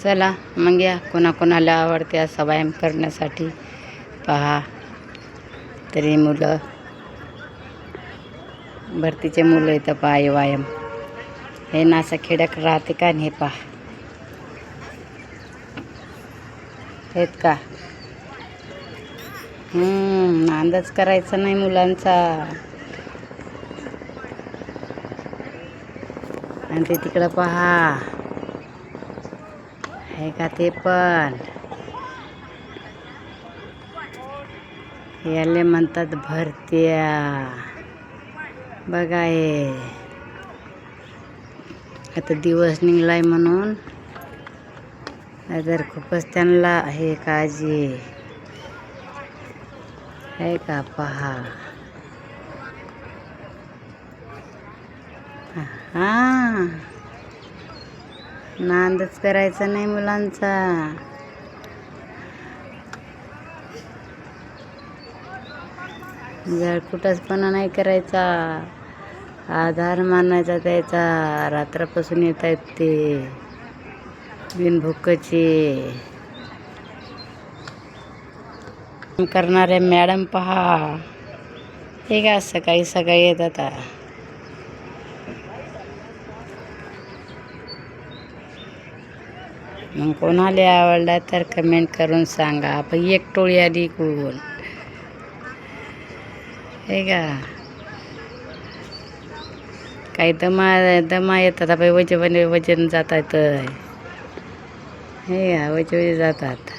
चला मग या कोणाकोणाला आवडते असा व्यायाम करण्यासाठी. पहा तरी मुलं भरतीचे मुलं इथं पहा हे व्यायाम. हे नासा खेड्यात राहते का नाही हे पहा. आहेत का? अंदाज करायचा नाही मुलांचा. आणि ते तिकडं पहा. आहे का ते पण याले म्हणतात भरत्या बघा हे आता दिवस निघलाय म्हणून तर खूपच त्यांना हे काळजी आहे का पहा हा नांदच करायचा नाही मुलांचा. जळकुटसपणा नाही करायचा आधार मानायचा त्याचा रात्रापासून येत आहेत ते. बिनभुक्कचे. करणारे मॅडम पहा. हे का सकाळी सकाळी येतात मग कोणाला आवडला तर कमेंट करून सांगा. आपण एक टोळी आली कोण हे का? काही दमा दमा येतात. आपण वजन वजन जातात. हे का? वजे वजे जातात.